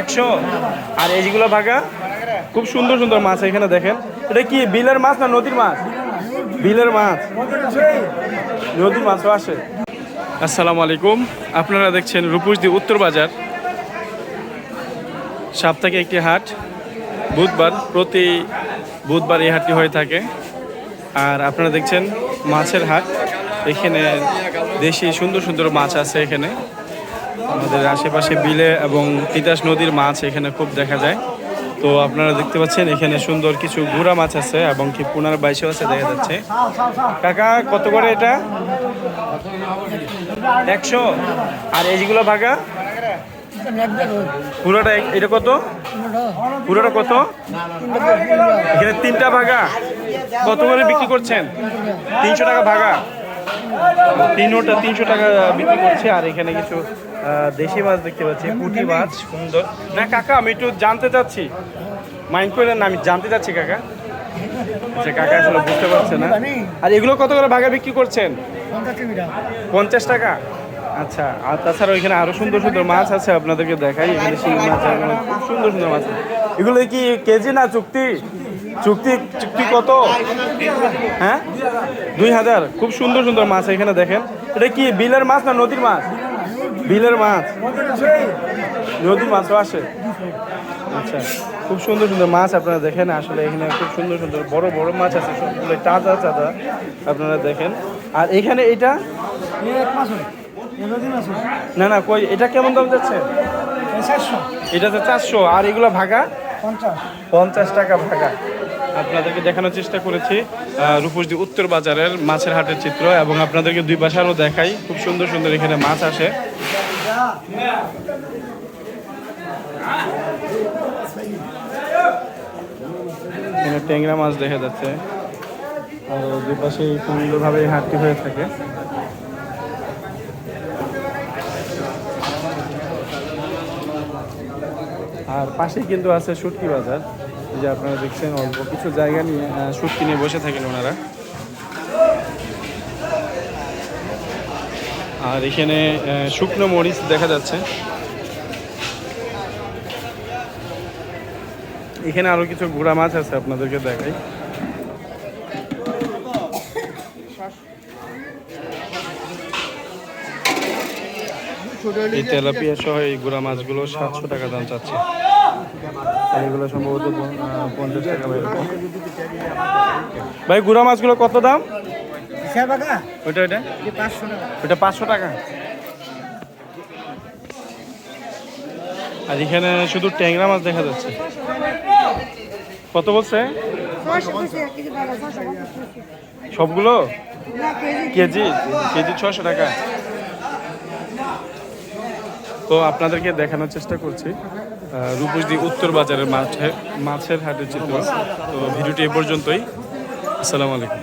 একশো। আর এই যেগুলো ভাগা, খুব সুন্দর সুন্দর মাছ এখানে দেখেন। এটা কি বিলের মাছ না নদীর মাছ? বিলের মাছ। নদীর মাছও আসে। আসসালামু আলাইকুম। আপনারা দেখছেন রূপসদি উত্তর বাজার। সাপ্তাহিক একটি হাট। বুধবার, প্রতি বুধবার এই হাটটি হয়ে থাকে। আর আপনারা দেখছেন মাছের হাট। এখানে দেশি সুন্দর সুন্দর মাছ আছে এখানে। আমাদের আশেপাশে বিলে এবং তিতাস নদীর মাছ এখানে খুব দেখা যায়। তো আপনারা দেখতে পাচ্ছেন, এখানে সুন্দর কিছু গুড়া মাছ আছে এবং কি পুনার বাইশেও আছে, দেখা যাচ্ছে। কাকা, কত করে এটা? একশো? আর এই যেগুলো ভাগা? পুরোটা এটা কত? পুরোটা কত? এখানে তিনটা ভাগা। কত করে বিক্রি করছেন? তিনশো টাকা ভাগা। তিনোটা তিনশো টাকা বিক্রি করছে আর এখানে কিছু দেশি মাছ দেখতে পাচ্ছি পুঁটি মাছ। সুন্দর। না কাকা আমি একটু জানতে চাচ্ছি। মাইন্ড করলেন না আমি জানতে চাচ্ছি কাকা। আচ্ছা কাকা আসলে বুঝতে পারছে না। আর এগুলো কত করে ভাগা বিক্রি করছেন? পঞ্চাশ টাকা আচ্ছা আর তাছাড়া ওইখানে আরও সুন্দর সুন্দর মাছ আছে আপনাদেরকে দেখাই। এখানে শিং মাছ খুব সুন্দর সুন্দর মাছ এগুলো কি কেজি না চুক্তি? চুক্তি চুক্তি কত? হ্যাঁ? দুই হাজার। খুব সুন্দর সুন্দর মাছ এখানে দেখেন। এটা কি বিলের মাছ না নদীর মাছ? বিলের মাছ। নদীর মাছও আসে। আচ্ছা খুব সুন্দর সুন্দর মাছ আপনারা দেখেন। আসলে এখানে খুব সুন্দর সুন্দর বড় বড় মাছ আছে সবগুলো তাজা তাজা আপনারা দেখেন। আর এখানে এটা? না না কই এটা কেমন দাম যাচ্ছে? এটা তো চারশো আর এগুলো ভাগা? পঞ্চাশ টাকা ভাগা। আপনাদেরকে দেখানোর চেষ্টা করেছি রূপসদি উত্তর বাজারের মাছের হাটের চিত্র এবং আপনাদেরকে দুই পাশে আরও দেখাই। খুব সুন্দর সুন্দর এখানে মাছ আসে। এখানে ট্যাংরা মাছ দেখা যাচ্ছে। আর দুই পাশে সুন্দরভাবে হাটটি হয়ে থাকে। আর পাশেই কিন্তু আছে শুটকি বাজার। যে আপনারা দেখছেন, অল্প কিছু জায়গা নিয়ে শুটকি নিয়ে বসে থাকেন ওনারা। আর এখানে শুকনো মরিচ দেখা যাচ্ছে। এখানে আরও কিছু গুড়া মাছ আছে আপনাদেরকে দেখাই। এই তেলাপিয়া সহ এই গুড়া মাছগুলো সাতশো টাকা দাম চাচ্ছে। এগুলো সম্ভবত পঞ্চাশ টাকা ভাই। গুড়া মাছগুলো কত দাম? ওইটা ওইটা? ওইটা পাঁচশো টাকা। আর এখানে শুধু ট্যাংরা মাছ দেখা যাচ্ছে। কত বলছে? সবগুলো? কেজি। কেজি? ছশো টাকা। তো আপনাদেরকে দেখানোর চেষ্টা করছি। রূপসদি উত্তর বাজারের মাঠে মাছের হাটের চিত্র। তো ভিডিওটি এ পর্যন্তই। আসসালামু আলাইকুম।